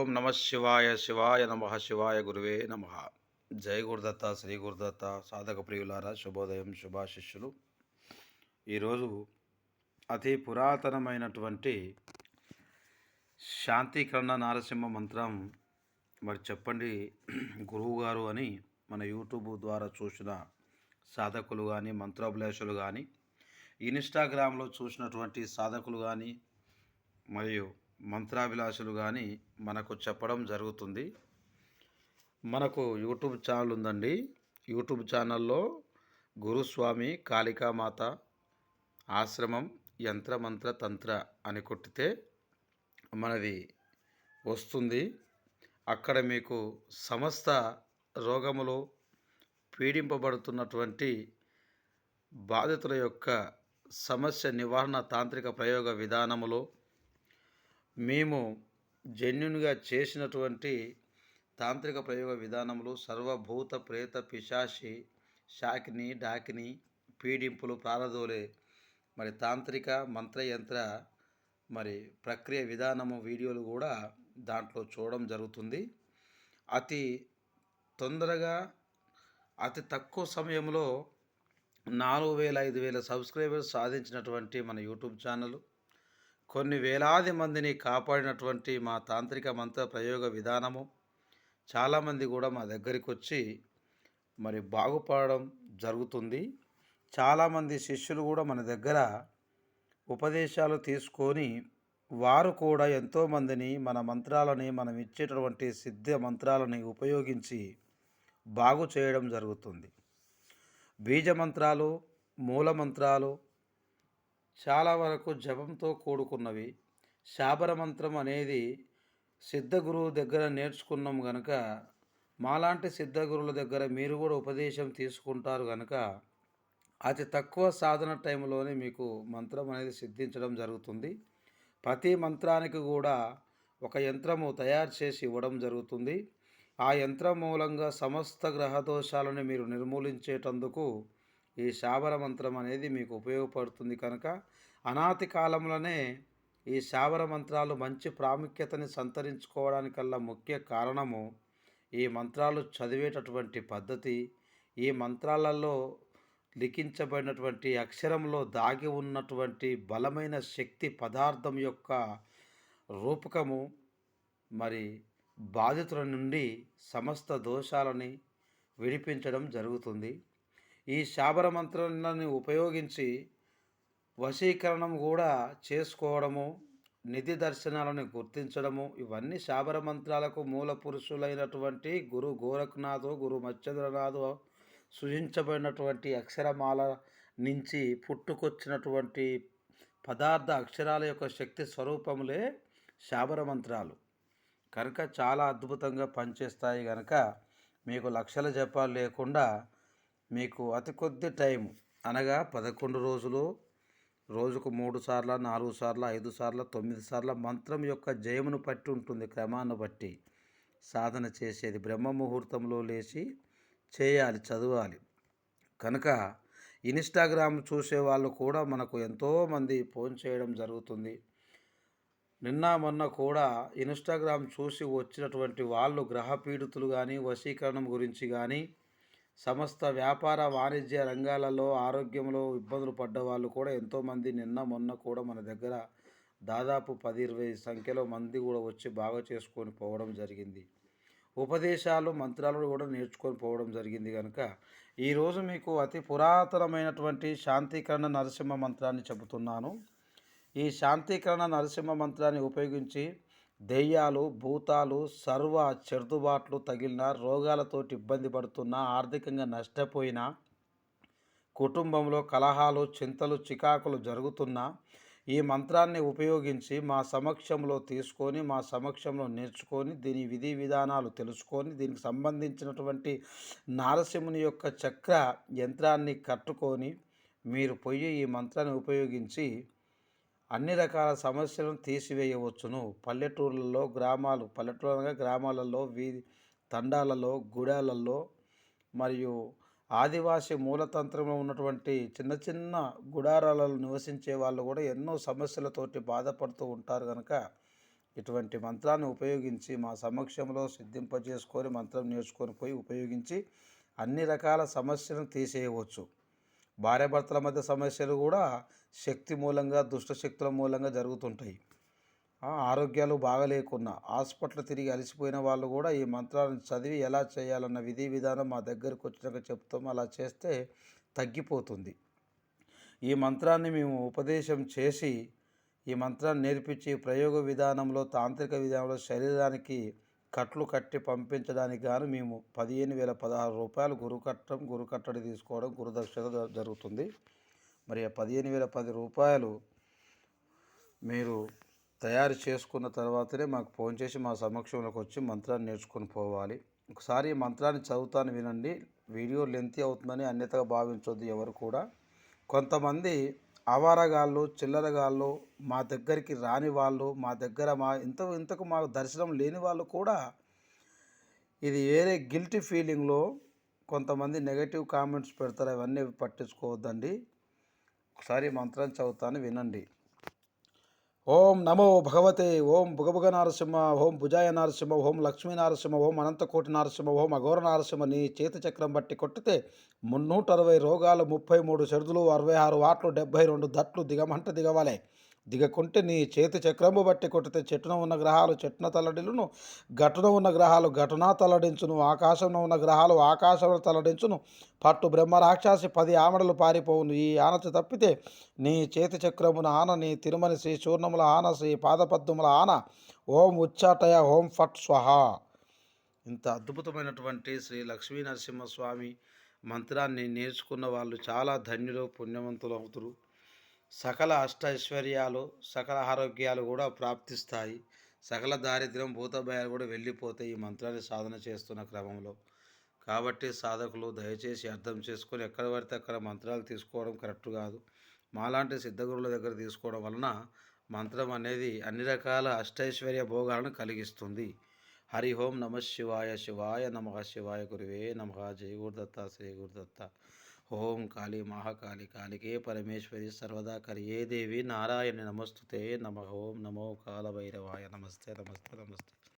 ఓం నమ శివాయ శివాయ నమ శివాయ గురువే నమ. జై గురుదత్త శ్రీ గురుదత్త సాధక ప్రియులారా శుభోదయం శుభాశిష్యులు. ఈరోజు అతి పురాతనమైనటువంటి శాంతికరణ నారసింహ మంత్రం మరి చెప్పండి గురువు గారు అని మన యూట్యూబ్ ద్వారా చూసిన సాధకులు కానీ మంత్రోభిలాషులు కానీ ఇన్స్టాగ్రామ్లో చూసినటువంటి సాధకులు కానీ మరియు మంత్రాభిలాషులు కానీ మనకు చెప్పడం జరుగుతుంది. మనకు యూట్యూబ్ ఛానల్ ఉందండి. యూట్యూబ్ ఛానల్లో గురుస్వామి కాళికామాత ఆశ్రమం యంత్రమంత్ర తంత్ర అని కొట్టితే మనది వస్తుంది. అక్కడ మీకు సమస్త రోగములు పీడింపబడుతున్నటువంటి బాధితుల యొక్క సమస్య నివారణ తాంత్రిక ప్రయోగ విధానములో మేము జన్యునిగా చేసినటువంటి తాంత్రిక ప్రయోగ విధానములు సర్వభూత ప్రేత పిశాచి షాకిని డాకిని పీడింపులు ప్రారదోలే మరి తాంత్రిక మంత్రయంత్ర మరి ప్రక్రియ విధానము వీడియోలు కూడా దాంట్లో చూడడం జరుగుతుంది. అతి తొందరగా అతి తక్కువ సమయంలో నాలుగు వేల ఐదు వేల సబ్స్క్రైబర్స్ సాధించినటువంటి మన యూట్యూబ్ ఛానల్. కొన్ని వేలాది మందిని కాపాడినటువంటి మా తాంత్రిక మంత్ర ప్రయోగ విధానము. చాలామంది కూడా మా దగ్గరికి వచ్చి మరి బాగుపడడం జరుగుతుంది. చాలామంది శిష్యులు కూడా మన దగ్గర ఉపదేశాలు తీసుకొని వారు కూడా ఎంతోమందిని మన మంత్రాలని మనం ఇచ్చేటటువంటి సిద్ధ మంత్రాలని ఉపయోగించి బాగు చేయడం జరుగుతుంది. బీజ మంత్రాలు మూల మంత్రాలు చాలా వరకు జపంతో కూడుకున్నవి. శాబర మంత్రం అనేది సిద్ధగురువు దగ్గర నేర్చుకున్నాం కనుక మాలాంటి సిద్ధగురుల దగ్గర మీరు కూడా ఉపదేశం తీసుకుంటారు కనుక అతి తక్కువ సాధన టైంలోనే మీకు మంత్రం అనేది సిద్ధించడం జరుగుతుంది. ప్రతి మంత్రానికి కూడా ఒక యంత్రము తయారు చేసి ఇవ్వడం జరుగుతుంది. ఆ యంత్రం మూలంగా సమస్త గ్రహ దోషాలను మీరు నిర్మూలించేటందుకు ఈ శాబర మంత్రం అనేది మీకు ఉపయోగపడుతుంది కనుక అనాతి కాలంలోనే ఈ శాబర మంత్రాలు మంచి ప్రాముఖ్యతని సంతరించుకోవడానికల్లా ముఖ్య కారణము ఈ మంత్రాలు చదివేటటువంటి పద్ధతి. ఈ మంత్రాలలో లిఖించబడినటువంటి అక్షరంలో దాగి ఉన్నటువంటి బలమైన శక్తి పదార్థం యొక్క రూపకము మరి బాధితుల నుండి సమస్త దోషాలని విడిపించడం జరుగుతుంది. ఈ శాబర మంత్రాలను ఉపయోగించి వశీకరణం కూడా చేసుకోవడము నిధి దర్శనాలను గుర్తించడము ఇవన్నీ శాబర మంత్రాలకు మూల పురుషులైనటువంటి గురు గోరఖనాథు గురు మత్స్యంద్రనాథు సృజించబడినటువంటి అక్షరమాల నుంచి పుట్టుకొచ్చినటువంటి పదార్థ అక్షరాల యొక్క శక్తి స్వరూపములే శాబర మంత్రాలు. కనుక చాలా అద్భుతంగా పనిచేస్తాయి కనుక మీకు లక్షల జపాలు లేకుండా మీకు అతి కొద్ది టైం అనగా పదకొండు రోజులు రోజుకు మూడు సార్లు నాలుగు సార్లు ఐదు సార్లు తొమ్మిది సార్లు మంత్రం యొక్క జయమును పట్టి ఉంటుంది. క్రమాన్ని బట్టి సాధన చేసేది బ్రహ్మ ముహూర్తంలో లేచి చేయాలి చదవాలి. కనుక ఇన్స్టాగ్రామ్ చూసే వాళ్ళు కూడా మనకు ఎంతోమంది ఫోన్ చేయడం జరుగుతుంది. నిన్న మొన్న కూడా ఇన్స్టాగ్రామ్ చూసి వచ్చినటువంటి వాళ్ళు గ్రహ పీడితులు కానీ వశీకరణం గురించి కానీ సమస్త వ్యాపార వాణిజ్య రంగాలలో ఆరోగ్యంలో ఇబ్బందులు పడ్డ వాళ్ళు కూడా ఎంతోమంది నిన్న మొన్న కూడా మన దగ్గర దాదాపు పది ఇరవై సంఖ్యలో మంది కూడా వచ్చి బాగా చేసుకొని పోవడం జరిగింది. ఉపదేశాలు మంత్రాలు కూడా నేర్చుకొని పోవడం జరిగింది కనుక. ఈరోజు మీకు అతి పురాతనమైనటువంటి శాంతీకరణ నరసింహ మంత్రాన్ని చెబుతున్నాను. ఈ శాంతీకరణ నరసింహ మంత్రాన్ని ఉపయోగించి దెయ్యాలు భూతాలు సర్వ చెడుబాట్లు తగిలిన రోగాలతోటి ఇబ్బంది పడుతున్న ఆర్థికంగా నష్టపోయిన కుటుంబంలో కలహాలు చింతలు చికాకులు జరుగుతున్న ఈ మంత్రాన్ని ఉపయోగించి మా సమక్షంలో తీసుకొని మా సమక్షంలో నేర్చుకొని దీని విధి విధానాలు తెలుసుకొని దీనికి సంబంధించినటువంటి నారసింహుని యొక్క చక్ర యంత్రాన్ని కట్టుకొని మీరు పొయ్యి ఈ మంత్రాన్ని ఉపయోగించి అన్ని రకాల సమస్యలను తీసివేయవచ్చును. పల్లెటూర్లలో గ్రామాలు పల్లెటూరుగా గ్రామాలలో వీధి తండాలలో గుడాలలో మరియు ఆదివాసి మూలతంత్రంలో ఉన్నటువంటి చిన్న చిన్న గుడారాలలో నివసించే వాళ్ళు కూడా ఎన్నో సమస్యలతోటి బాధపడుతూ ఉంటారు కనుక ఇటువంటి మంత్రాన్ని ఉపయోగించి మా సమక్షంలో సిద్ధింపజేసుకొని మంత్రం నేర్చుకొని పోయి ఉపయోగించి అన్ని రకాల సమస్యలను తీసేయవచ్చు. భార్యాభర్తల మధ్య సమస్యలు కూడా శక్తి మూలంగా దుష్ట శక్తుల మూలంగా జరుగుతుంటాయి. ఆరోగ్యాలు బాగలేకున్నా హాస్పిటల్ తిరిగి అలసిపోయిన వాళ్ళు కూడా ఈ మంత్రాలను చదివి ఎలా చేయాలన్న విధి విధానం మా దగ్గరకు వచ్చినాక చెప్తాం. అలా చేస్తే తగ్గిపోతుంది. ఈ మంత్రాన్ని మేము ఉపదేశం చేసి ఈ మంత్రాన్ని నేర్పించి ప్రయోగ విధానంలో తాంత్రిక విధానంలో శరీరానికి కట్లు కట్టి పంపించడానికి గాను మేము పదిహేను వేల పదహారు రూపాయలు గురువు కట్టడం గురు కట్టడి తీసుకోవడం గురుదక్షిణ జరుగుతుంది. మరి ఆ పదిహేను వేల పది రూపాయలు మీరు తయారు చేసుకున్న తర్వాతనే మాకు ఫోన్ చేసి మా సమక్షంలోకి వచ్చి మంత్రాన్ని నేర్చుకొని పోవాలి. ఒకసారి ఈ మంత్రాన్ని చదువుతాను వినండి. వీడియో లెంతీ అవుతుందని అన్యతగా భావించొద్దు ఎవరు కూడా. కొంతమంది అవారగాళ్ళు చిల్లరగాళ్ళు మా దగ్గరికి రాని వాళ్ళు మా దగ్గర మా ఇంత ఇంతకు మాకు దర్శనం లేని వాళ్ళు కూడా ఇది వేరే గిల్టీ ఫీలింగ్లో కొంతమంది నెగటివ్ కామెంట్స్ పెడతారు. అవన్నీ పట్టించుకోవద్దండి. ఒకసారి మంత్రం చదువుతాను వినండి. ఓం నమో భగవతే ఓం భుగభుగ నారసింహ ఓం భుజాయ నారసింహ ఓం లక్ష్మీ నారసింహ ఓం అనంతకోటి నారసింహ ఓం అఘోర నారసింహ నీ చేతి చక్రం బట్టి కొట్టితే మున్నూట అరవై రోగాలు ముప్పై మూడు షెడుదులు అరవై ఆరు వాట్లు డెబ్బై రెండు దట్లు దిగమంట దిగవాలే. దిగకుంటే నీ చేతి చక్రము బట్టి కొట్టితే చెట్టున ఉన్న గ్రహాలు చెట్టున తల్లడిలును ఘటన ఉన్న గ్రహాలు ఘటన తల్లడించును ఆకాశంలో ఉన్న గ్రహాలు ఆకాశంలో తల్లడించును. పట్టు బ్రహ్మ రాక్షసి పది ఆమడలు పారిపోవును. ఈ ఆనతి తప్పితే నీ చేతి చక్రమున ఆన నీ తిరుమని శ్రీ చూర్ణముల ఆన శ్రీ పాదపద్మముల ఆన. ఓం ఉచ్చాటయ ఓం ఫట్ స్వహ. ఇంత అద్భుతమైనటువంటి శ్రీ లక్ష్మీ నరసింహస్వామి మంత్రాన్ని నేర్చుకున్న వాళ్ళు చాలా ధన్యులు పుణ్యవంతులు అవుతారు. సకల అష్ట ఐశ్వర్యాలు సకల ఆరోగ్యాలు కూడా ప్రాప్తిస్తాయి. సకల దారిద్ర్యం భూతభయాలు కూడా వెళ్ళిపోతాయి ఈ మంత్రాన్ని సాధన చేస్తున్న క్రమంలో. కాబట్టి సాధకులు దయచేసి అర్థం చేసుకొని ఎక్కడ పడితే అక్కడ మంత్రాలు తీసుకోవడం కరెక్ట్ కాదు. మాలాంటి సిద్ధగురుల దగ్గర తీసుకోవడం వలన మంత్రం అనేది అన్ని రకాల అష్టైశ్వర్య భోగాలను కలిగిస్తుంది. హరి ఓం నమ శివాయ శివాయ నమ శివాయ గురువే నమ. జయ గురుదత్త శ్రీ గురుదత్త. ఓం కాళీ మహాకాళి కాళికే పరమేశ్వరి సర్వదా కరియే దేవి నారాయణ నమస్తుతే నమ. ఓం నమో కాలభైరవాయ. నమస్తే నమస్తే నమస్తే.